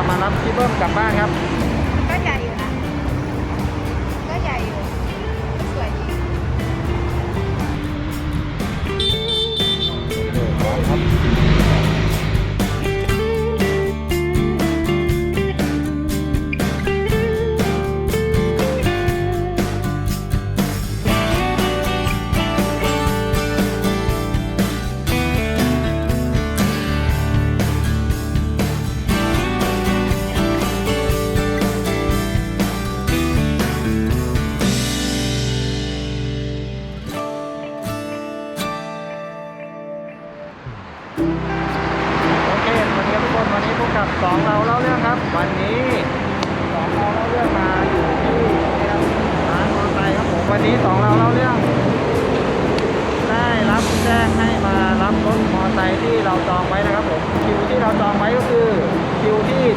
จะมารับพี่เบิ้มกลับบ้านครับ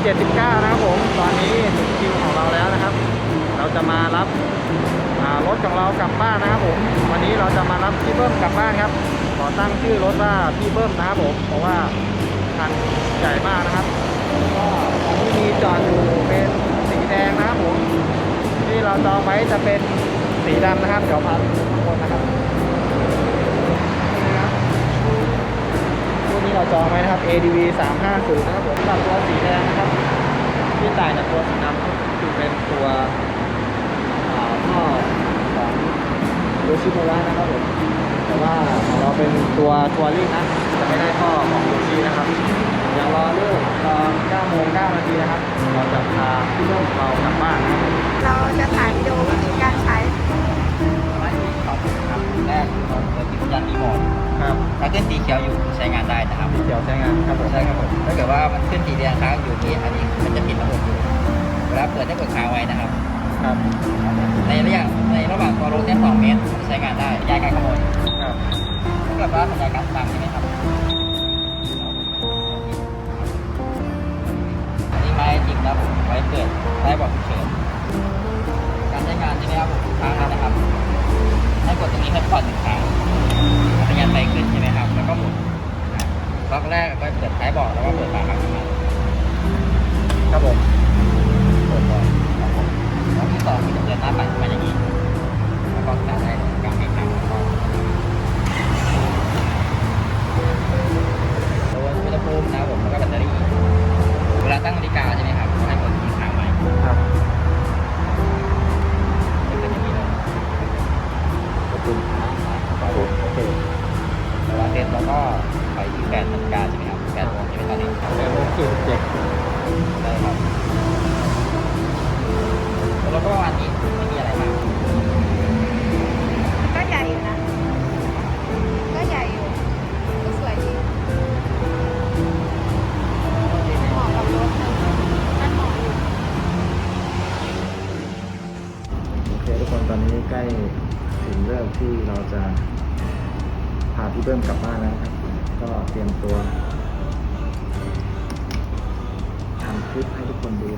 79 นะครับผม ตอนนี้ถึงคิวของเราแล้วนะครับ เราจะมารับรถของเรากลับบ้านนะครับผม วันนี้เราจะมารับพี่เบิ้มกลับบ้านครับ ขอตั้งชื่อรถว่าพี่เบิ้มนะครับผม เพราะว่าคันใหญ่มากนะครับก็ที่มีจอดอยู่เป็นสีแดงนะครับผม ที่เราจองไว้จะเป็นสีดำนะครับ เดี๋ยวพาดูข้างบนนะครับ ตัวนี้เราจองไว้นะครับ ADV 350นะครับผมกับตัวสีแดงนะครับ ที่ต่างจากตัวสีดำก็คือเป็นตัวอ่าท่อของโยชิโมระนะครับผมแต่ว่าของเราเป็นตัวทัวริ่งนะจะไม่ได้ท่อของโยชินะครับอย่างรอเลิกตอน9โมง9นาทีนะครับ เราจะพาพี่ร่มเรากลับบ้านนะครับเราจะถ่ายวิดีโอวิธีการใช้ไม่มีครับครับแรกเราเปิดติด ยันรีโมทครับถ้าขึ้นสีเขียวอยู่ใช้งานได้นะครับเดี๋ยวใช้งานครับผมใช่ครับผมถ้าเกิดว่ามันขึ้นสีแดงค้างอยู่นี่อันนี้มันจะปิดระบบอยู่เวลาเปิดให้กดค้างไว้นะครับครับ ในระยะในระหว่างตัวรถแค่2เมตรใช้งานได้ย้ายการขโมยครับถ้าเกิดว่าสัญญาณการตังใช่ไหมครับอันนี้ไม้จริงนะผมไว้เกิดไว้บอกฉุกเฉินการใช้งานใช่ไหมครับผมค้างแล้วนะครับ ให้กดตรงนี้ให้ผ่อนหนึ่งครั้งสัญญานไฟขึ้นใช่ไหมครับ แล้วก็หมุนล็อกแรกก็เปิดท้ายเบอกแล้วก็เปิดฝาครั้งขึ้นมาครับผมเปิดก่อนครับผมล็อกที่สองคือจะเดินหน้าไปมาอย่างนี้แล้วก็การได้ จะพาพี่เบิ้มกลับบ้านแล้วนะครับ ก็เตรียมตัวทำคลิปให้ทุกคนดู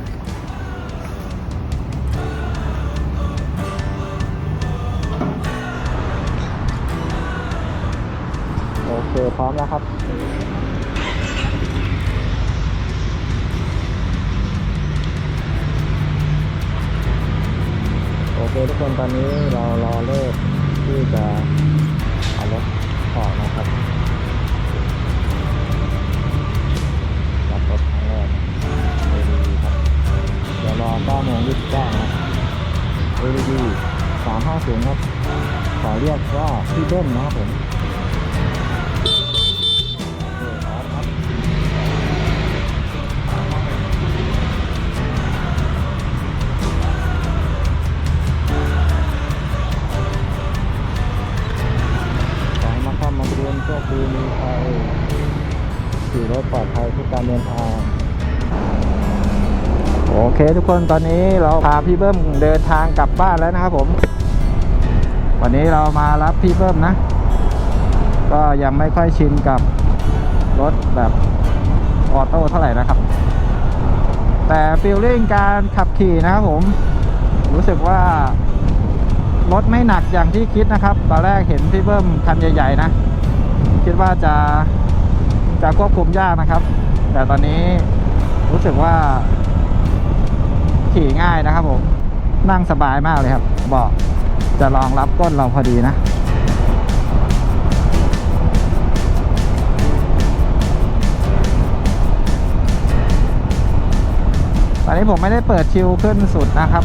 โอเคพร้อมแล้วครับโอเคทุกคนตอนนี้เรารอเลิก ที่จะเอารถออกนะครับรับรถครั้งแรก ADV ครับเดี๋ยวรอ9โมง29นะเอดี350ครับ ขอเรียกว่าพี่เบิ้มนะครับผม ทุกคนตอนนี้เราพาพี่เบิ้มเดินทางกลับบ้านแล้วนะครับผม วันนี้เรามารับพี่เบิ้มนะ ก็ยังไม่ค่อยชินกับรถแบบออโต้เท่าไหร่นะครับ แต่ฟีลลิ่งการขับขี่นะครับผม รู้สึกว่ารถไม่หนักอย่างที่คิดนะครับ ตอนแรกเห็นพี่เบิ้มคันใหญ่ ๆ นะ คิดว่าจะจะควบคุมยากนะครับ แต่ตอนนี้รู้สึกว่า ขี่ง่ายนะครับผมนั่งสบายมากเลยครับเบอกจะรองรับก้นเราพอดีนะตอนนี้ผมไม่ได้เปิดชิวขึ้นสุดนะครับ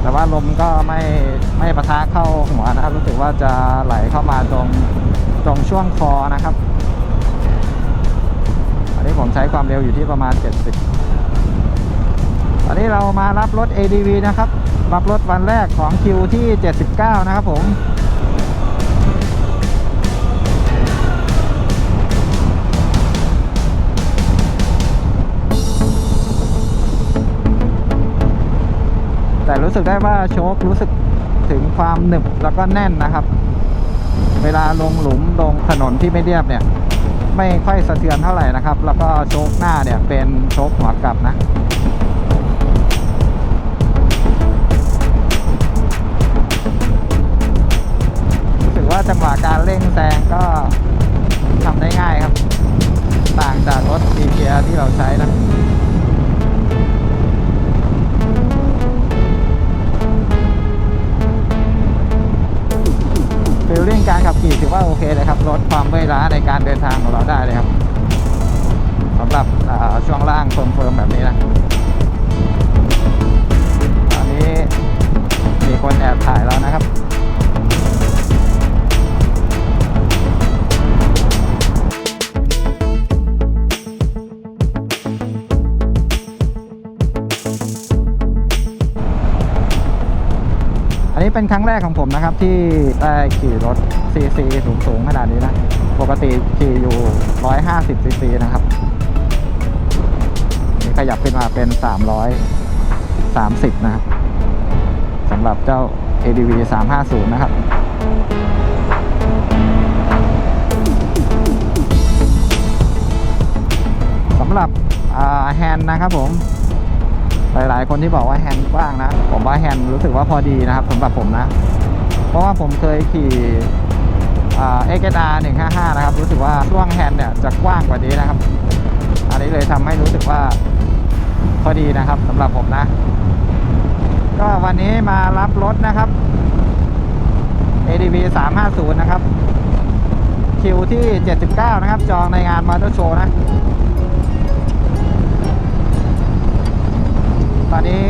แต่ว่าลมก็ไม่ไม่ประทะเข้าหัวนะครับ รู้สึกว่าจะไหลเข้ามาตรงตรงช่วงคอนะครับ อันนี้ผมใช้ความเร็วอยู่ที่ประมาณ 70 อนนี้เรามารับรถ ADV นะครับ รับรถวันแรกของคิวที่ 79 นะครับผม แต่รู้สึกได้ว่าโชครู้สึกถึงความหนึบแล้วก็แน่นนะครับ เวลาลงหลุมลงถนนที่ไม่เรียบเนี่ย ไม่ค่อยสะเทือนเท่าไหร่นะครับ แล้วก็โชคหน้าเนี่ยเป็นโชคหัวกลับนะ จังหวะการเร่งแซงก็ทำได้ง่ายครับ ต่างจากรถดีเกียที่เราใช้นะฟีลลิ่งการขับขี่ถือว่าโอเคเลยครับลดความเมื่อยล้าในการเดินทางของเราได้เลยครับสำหรับช่วงล่างเฟิร์มๆแบบนี้นะตอนนี้มีคนแอบถ่ายแล้วนะครับ นนี้เป็นครั้งแรกของผมนะครับที่ได้ขี่รถ CC สูงๆขนาดนี้นะ ปกติขี่อยู่ 150 cc นะครับนี่ขยับขึ้นมาเป็น 330 นะครับสำหรับเจ้า ADV 350 นะครับสำหรับแฮนด์นะครับผม หลายๆ คนที่บอกว่าแฮนด์กว้างนะ ผมว่าแฮนด์รู้สึกว่าพอดีนะครับสำหรับผมนะ เพราะว่าผมเคยขี่เอ็กเออาร์หนึ่งห้าห้านะครับ รู้สึกว่าช่วงแฮนด์เนี่ยจะกว้างกว่านี้นะครับ อันนี้เลยทำให้รู้สึกว่าพอดีนะครับสำหรับผมนะ ก็วันนี้มารับรถนะครับ ADV 350 นะครับ คิวที่ 79 นะครับ จองในงานมอเตอร์โชว์นะ ตอนนี้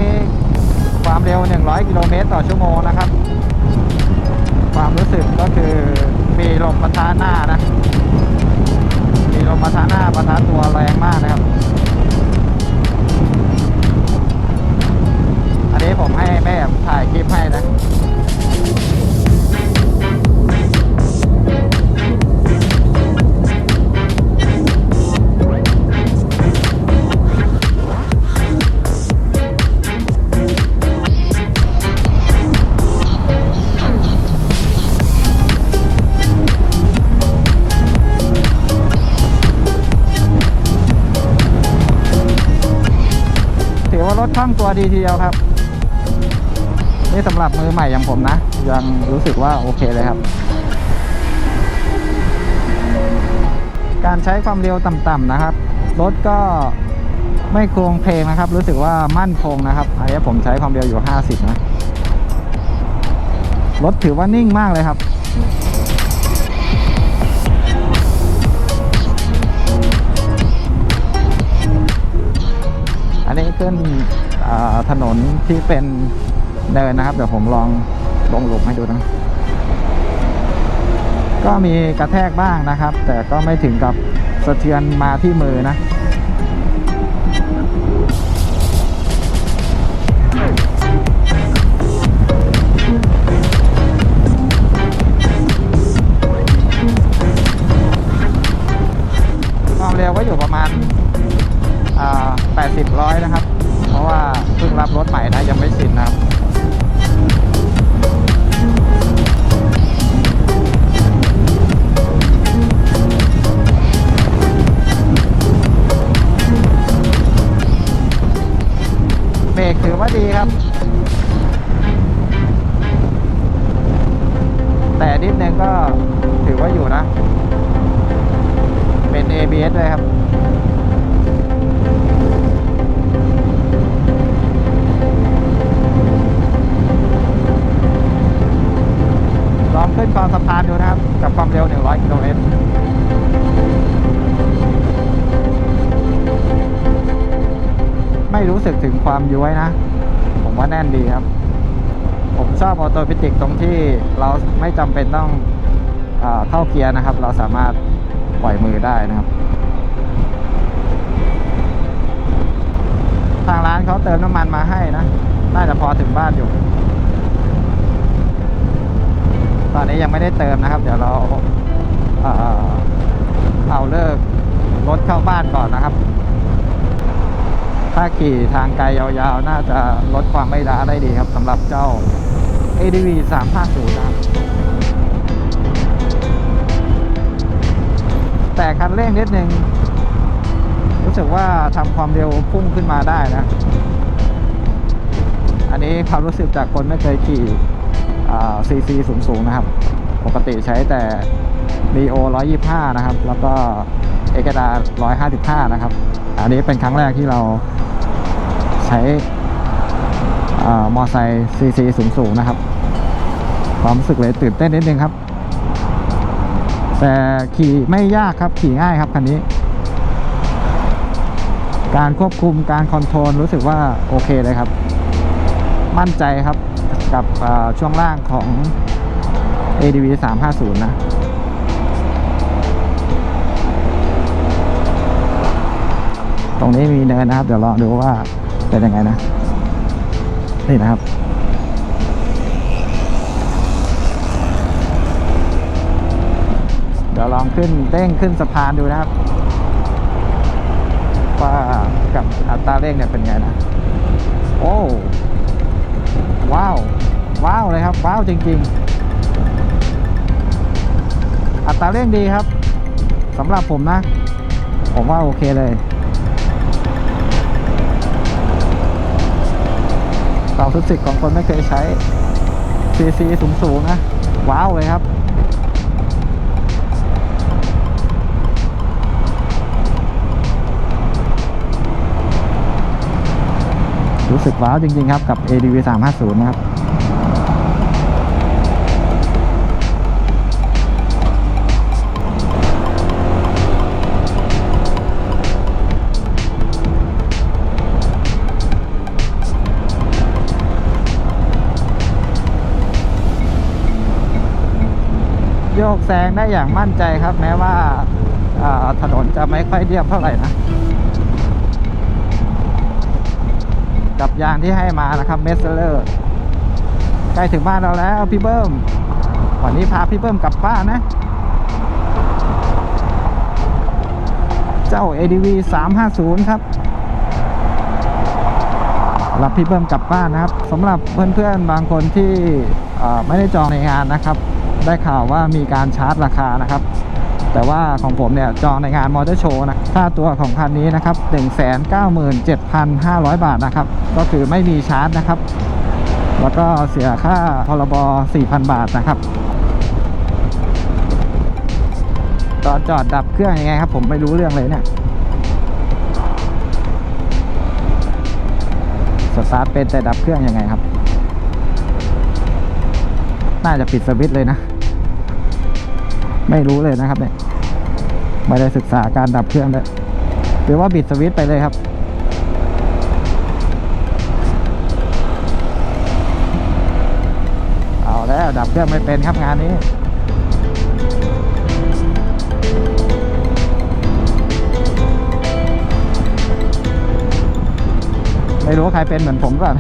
ความเร็ว 100 กิโลเมตรต่อชั่วโมงนะครับ ความรู้สึกก็คือมีลมปะทะหน้านะ มีลมปะทะหน้าปะทะตัวแรงมากนะครับ ดีทีเดียวครับ นี่สำหรับมือใหม่อย่างผมนะ ยังรู้สึกว่าโอเคเลยครับ การใช้ความเร็วต่ำๆนะครับ รถก็ไม่โครงเพลงนะครับ รู้สึกว่ามั่นคงนะครับอันนี้ผมใช้ความเร็วอยู่ 50 นะ รถถือว่านิ่งมากเลยครับอันนี้ขึ้นอ่า ถนนที่เป็นเนินนะครับ เดี๋ยวผมลองลงหลุมให้ดูนะก็มีกระแทกบ้างนะครับ แต่ก็ไม่ถึงกับสะเทือนมาที่มือนะ ความเร็วก็อยู่ประมาณ 80 ร้อยนะครับ รับรถใหม่นะยังไม่ชินนะครับกับ สึกถึงความย้วยนะ ผมว่าแน่นดีครับ ผมชอบออโตพิติกตรงที่เราไม่จำเป็นต้องอเข้าเกียร์นะครับ เราสามารถปล่อยมือได้นะครับ ทางร้านเขาเติมน้ำมันมาให้นะ น่าจะพอถึงบ้านอยู่ ตอนนี้ยังไม่ได้เติมนะครับ เดี๋ยวเราเอาเลิกรถเข้าบ้านก่อนนะครับ ถ้าขี่ทางไกลยาวๆ น่าจะลดความไม่ล้าได้ดีครับสำหรับเจ้า ADV 350นะครับแต่คันเร่งนิดนึง รู้สึกว่าทำความเร็วพุ่งขึ้นมาได้นะ อันนี้ความรู้สึกจากคนไม่เคยขี่ซีซีสูงๆ นะครับ ปกติใช้แต่ Neo 125 นะครับ แล้วก็เอกดา155 นะครับ อันนี้เป็นครั้งแรกที่เราใช้อมอไซค์ซีซีสูงๆนะครับ ความรู้สึกเลยตื่นเต้นนิดนึงครับ แต่ขี่ไม่ยากครับขี่ง่ายครับคันนี้ การควบคุมการคอนโทรลรู้สึกว่าโอเคเลยครับ มั่นใจครับกับช่วงล่างของ ADV 350 นะ ตรงนี้มีเนินนะครับ เดี๋ยวลองดูว่าเป็นยังไงนะ นี่นะครับเดี๋ยวลองขึ้นเด้งขึ้นสะพานดูนะครับ ว่ากับอัตราเร่งเนี่ยเป็นไงนะ โอ้ว้าว ว้าวเลยครับ ว้าวจริง ๆ อัตราเร่งดีครับสำหรับผมนะ ผมว่าโอเคเลย ความรู้สึกของคนไม่เคยใช้ CC สูงๆนะ ว้าวเลยครับรู้สึกว้าวจริงๆครับกับ ADV 350 นะครับ โยกแซงได้อย่างมั่นใจครับ แม้ว่าถนนจะไม่ค่อยเรียบเท่าไหร่นะ กับยางที่ให้มานะครับเมสเซอร์ใกล้ถึงบ้านเราแล้วพี่เบิ้มวันนี้พาพี่เบิ้มกลับบ้านนะ เจ้า ADV 350 ครับรับพี่เบิ้มกลับบ้านนะครับสำหรับเพื่อนๆบางคนที่ไม่ได้จองในงานนะครับ ได้ข่าวว่ามีการชาร์จราคานะครับ แต่ว่าของผมเนี่ยจองในงานมอเตอร์โชว์นะค่าตัวของคันนี้นะครับ 197,500 บาทนะครับ ก็คือไม่มีชาร์จนะครับ แล้วก็เสียค่าพรบ 4,000 บาทนะครับตอนจอดดับเครื่องยังไงครับ ผมไม่รู้เรื่องเลยเนี่ยสตาร์ทเป็นแต่ดับเครื่องยังไงครับ น่าจะปิดสวิตช์เลยนะ ไม่รู้เลยนะครับเนี่ยไม่ได้ศึกษาการดับเครื่องด้วยหรือว่าบิดสวิตไปเลยครับ เอาแล้วดับเครื่องไม่เป็นครับงานนี้ไม่รู้ว่าใครเป็นเหมือนผมก่อน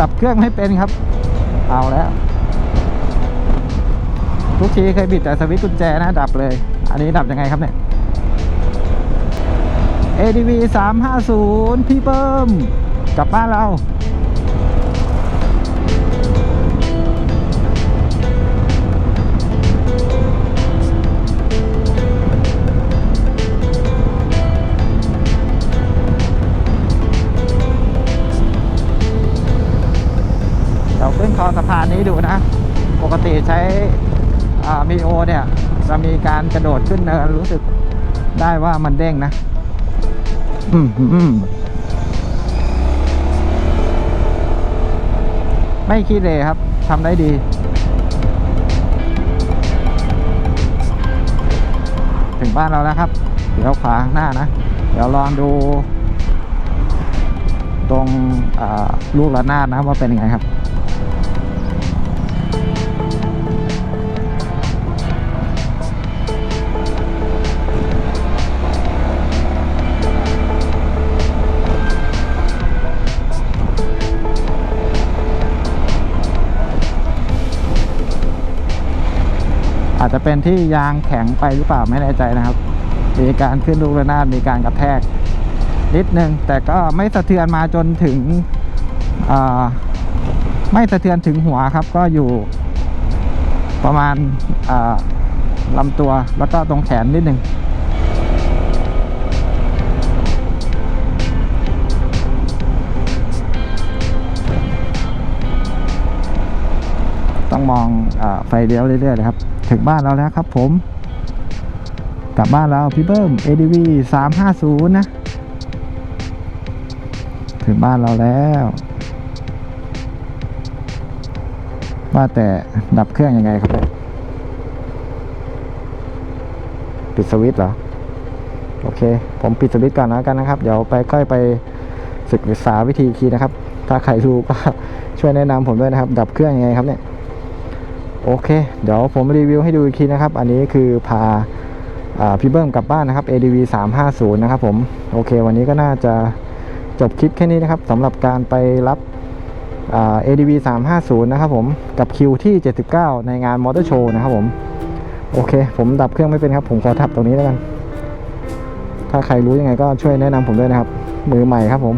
ดับเครื่องไม่เป็นครับ เอาแล้ว ทุกทีเคยบิดแต่สวิตช์กุญแจนะดับเลย อันนี้ดับยังไงครับเนี่ย ADV 350 พี่เบิ้มกลับบ้านเราเราขึ้นคอสะพานนี้ดูนะ ปกติใช้ มีโอเนี่ยจะมีการกระโดดขึ้นเนินรู้สึกได้ว่ามันเด้งนะ อืมอืมไม่ขี้เลยครับทำได้ดีถึงบ้านเราแล้วครับ เดี๋ยวขวาข้างหน้านะ เดี๋ยวลองดู ตรงลูกระนาดนะว่าเป็นยังไงครับ อาจจะเป็นที่ยางแข็งไปหรือเปล่าไม่แน่ใจนะครับ มีการขึ้นลูกระนาดมีการกระแทกนิดนึงแต่ก็ไม่สะเทือนมาจนถึงไม่สะเทือนถึงหัวครับ ก็อยู่ประมาณลำตัวแล้วก็ตรงแขนนิดนึง ต้องมองอไฟเลี้ยวเรื่อยๆเลยครับ ถึงบ้านเราแล้วครับผม กลับบ้านเราพี่เบิ้ม ADV 350 นะ ถึงบ้านเราแล้ว ว่าแต่ดับเครื่องยังไงครับเนี่ยปิดสวิตช์เหรอ โอเค ผมปิดสวิตช์ก่อนแล้วกันนะครับ เดี๋ยวไปค่อยไปศึกษาวิธีอีกทีนะครับ ถ้าใครรู้ก็ช่วยแนะนำผมด้วยนะครับ ดับเครื่องยังไงครับเนี่ย โอเค เดี๋ยวผมรีวิวให้ดูอีกทีนะครับ อันนี้คือพาอพี่เบิ้มกลับบ้านนะครับ ADV 350 นะครับผมโอเค วันนี้ก็น่าจะจบคลิปแค่นี้นะครับสำหรับการไปรับอ่า ADV 350 นะครับผมกับคิวที่ 79 ในงานมอเตอร์โชว์นะครับผมโอเค ผมดับเครื่องไม่เป็นครับ ผมขอทับตรงนี้แล้วกัน ถ้าใครรู้ยังไงก็ช่วยแนะนำผมด้วยนะครับ มือใหม่ครับผม